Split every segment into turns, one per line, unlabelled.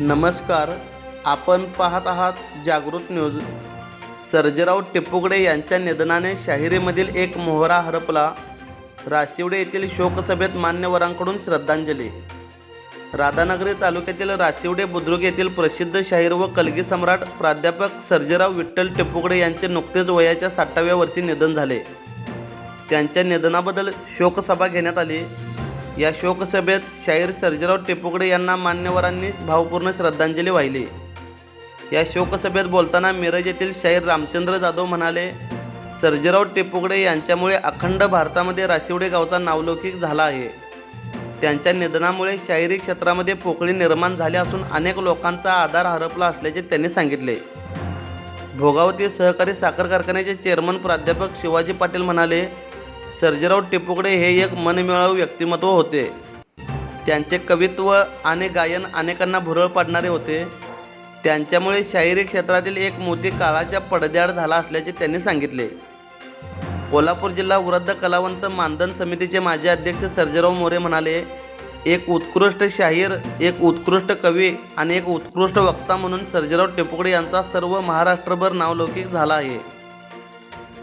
नमस्कार आपण पाहत आहात जागृत न्यूज. सर्जेराव टिपुगडे यांच्या निधनाने शाहिरीमधील एक मोहरा हरपला. राशिवडे येथील शोकसभेत मान्यवरांकडून श्रद्धांजली. राधानगरी तालुक्यातील राशिवडे बुद्रुक येथील प्रसिद्ध शाहीर व कलगी सम्राट प्राध्यापक सर्जेराव विठ्ठल टिपुगडे यांचे नुकतेच वयाच्या साठाव्या वर्षी निधन झाले. त्यांच्या निधनाबद्दल शोकसभा घेण्यात आली. या शोकसभेत शाहीर सर्जेराव टेपुकडे यांना मान्यवरांनी भावपूर्ण श्रद्धांजली वाहिली. या शोकसभेत बोलताना मिरज येथील शाहीर रामचंद्र जाधव म्हणाले सर्जेराव टिपूगडे यांच्यामुळे अखंड भारतामध्ये राशिवडे गावचा नावलौकिक झाला आहे. त्यांच्या निधनामुळे शाहिरी क्षेत्रामध्ये पोकळी निर्माण झाली असून अनेक लोकांचा आधार हरपला असल्याचे त्यांनी सांगितले. भोगावती सहकारी साखर कारखान्याचे चेअरमन प्राध्यापक शिवाजी पाटील म्हणाले सर्जेराव टेपुकडे हे एक मनमिळावू व्यक्तिमत्व होते. त्यांचे कवित्व आणि गायन अनेकांना भुरळ पाडणारे होते. त्यांच्यामुळे शाहिरी क्षेत्रातील एक मोती काळाच्या पडद्याआड झाला असल्याचे त्यांनी सांगितले. कोल्हापूर जिल्हा वृद्ध कलावंत मानधन समितीचे माजी अध्यक्ष सर्जेराव मोरे म्हणाले एक उत्कृष्ट शाहीर एक उत्कृष्ट कवी आणि एक उत्कृष्ट वक्ता म्हणून सर्जेराव टेपुकडे यांचा सर्व महाराष्ट्रभर नावलौकिक झाला आहे.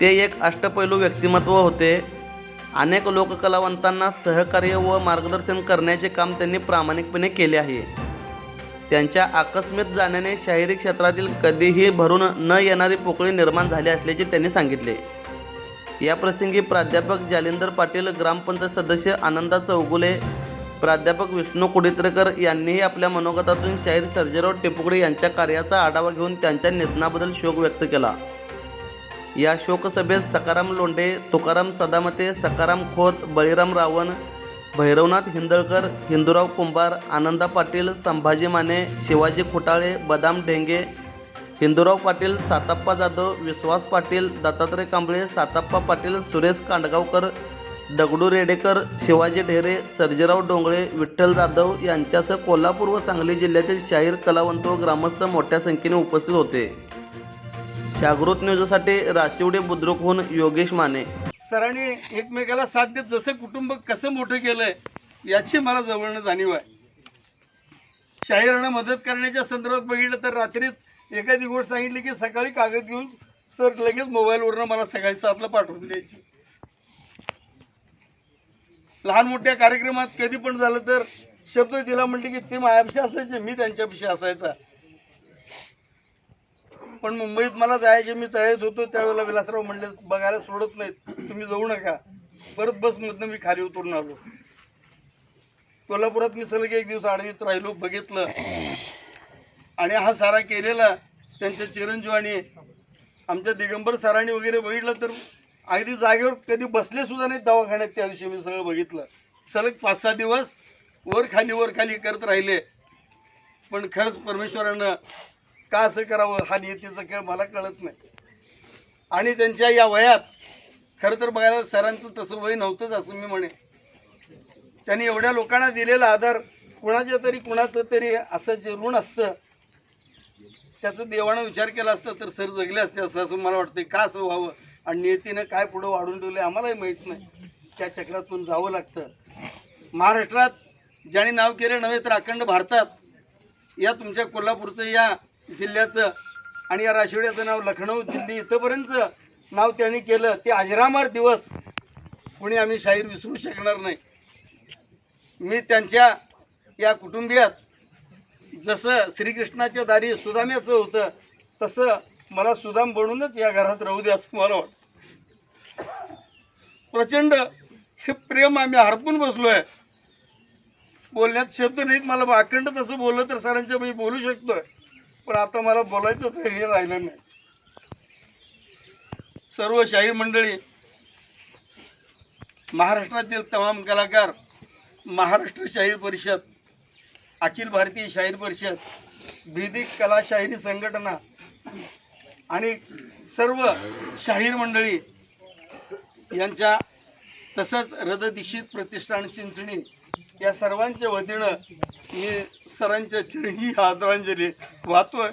ते एक अष्टपैलू व्यक्तिमत्व होते. अनेक लोककलावंतांना सहकार्य व मार्गदर्शन करण्याचे काम त्यांनी प्रामाणिकपणे केले आहे. त्यांच्या आकस्मित जाण्याने शाहिरी क्षेत्रातील कधीही भरून न येणारी पोकळी निर्माण झाली असल्याचे त्यांनी सांगितले. या प्रसंगी प्राध्यापक जालिंदर पाटील ग्रामपंचायत सदस्य आनंदा चौगुले प्राध्यापक विष्णू कुडित्रकर यांनीही आपल्या मनोगतातून शाहीर सर्जेराव टिपुकडे यांच्या कार्याचा आढावा घेऊन त्यांच्या निधनाबद्दल शोक व्यक्त केला. या शोकसभेत सकाराम लोंढे तुकाराम सदामते सकाराम खोत बळीराम रावण भैरवनाथ हिंदळकर हिंदुराव कुंभार आनंदा पाटील संभाजी माने शिवाजी खुटाळे बदाम ढेंगे हिंदुराव पाटील साताप्पा जाधव विश्वास पाटील दत्तात्रय कांबळे साताप्पा पाटील सुरेश कांडगावकर दगडू रेडेकर शिवाजी ढेरे सर्जेराव डोंगळे विठ्ठल जाधव यांच्यासह कोल्हापूर व सांगली जिल्ह्यातील शाहीर कलावंत व ग्रामस्थ मोठ्या संख्येने उपस्थित होते. जागृत न्यूजसाठी राशिवडे बुद्रुकहून योगेश माने.
सरांनी एकमेकाला साथ देत जसं कुटुंब कसं मोठं केलंय याची मला जवळनं जाणीव आहे. शाहिरांना मदत करण्याच्या संदर्भात बघितलं तर रात्रीत एखादी गोष्ट सांगितली की सकाळी कागद घेऊन सर लगेच मोबाईलवरनं मला सकाळी सातला पाठवून द्यायची. लहान मोठ्या कार्यक्रमात कधी पण झालं तर शब्द दिला म्हणले की ते माझ्यापेक्षा असायचे मी त्यांच्यापेक्षा असायचा. पण मुंबईत मला जायचे मी तयारीत होतो त्यावेळेला विलासराव म्हणले बघायला सोडत नाहीत तुम्ही जाऊ नका. परत बसमधनं मी खाली उतरून आलो. कोल्हापुरात मी सलग एक दिवस आडवीत राहिलो बघितलं. आणि हा सारा केलेला त्यांच्या चिरंजीवानी आमच्या दिगंबर सरांनी वगैरे बघितलं तर अगदी जागेवर कधी बसले सुद्धा नाही दवाखान्यात त्या दिवशी मी सगळं बघितलं. सलग पाच सहा दिवस वर खाली वर खाली करत राहिले. पण खरंच परमेश्वरानं का असं करावं? हा नियतीचा खेळ मला कळत नाही. आणि त्यांच्या या वयात खरं तर बघायला सरांचं तसं वय नव्हतंच असं मी म्हणे त्यांनी एवढ्या लोकांना दिलेला आधार कुणाच्या तरी कुणाचं तरी असं जे ऋण असतं त्याचं देवानं विचार केला असता तर सर जगले असते असं असं मला वाटतं का असं व्हावं? आणि नियतीनं काय पुढं वाढून ठेवलं आम्हालाही माहीत नाही. त्या चक्रातून जावं लागतं. महाराष्ट्रात ज्याने नाव केलं नव्हे तर अखंड भारतात या तुमच्या कोल्हापूरचं या जिल्ह्याचं आणि या राशिवड्याचं नाव लखनौ दिल्ली इथंपर्यंत नाव त्यांनी केलं. ते अजरामार दिवस कोणी आम्ही शाहीर विसरू शकणार नाही. मी त्यांच्या या कुटुंबियात जसं श्रीकृष्णाच्या दारी सुदाम्याचं होतं तसं मला सुदाम बनूनच या घरात राहू द्या असं मला वाटतं. प्रचंड हे प्रेम आम्ही हरपून बसलो आहे बोलण्यात शब्द नाहीत मला अखंड तसं बोललं तर सरांच्या मी बोलू शकतोय. पण आता मला बोलायचं तर हे राहिलं नाही. सर्व शाहीर मंडळी महाराष्ट्रातील तमाम कलाकार महाराष्ट्र शाहीर परिषद अखिल भारतीय शाहीर परिषद भेदिक कला शाहिरी संघटना आणि सर्व शाहीर मंडळी यांच्या तसंच हृदय दीक्षित प्रतिष्ठान चिंचणी या सर्वांच्या वतीनं मी सरांच्या चरणी आदरांजली वाहतोय.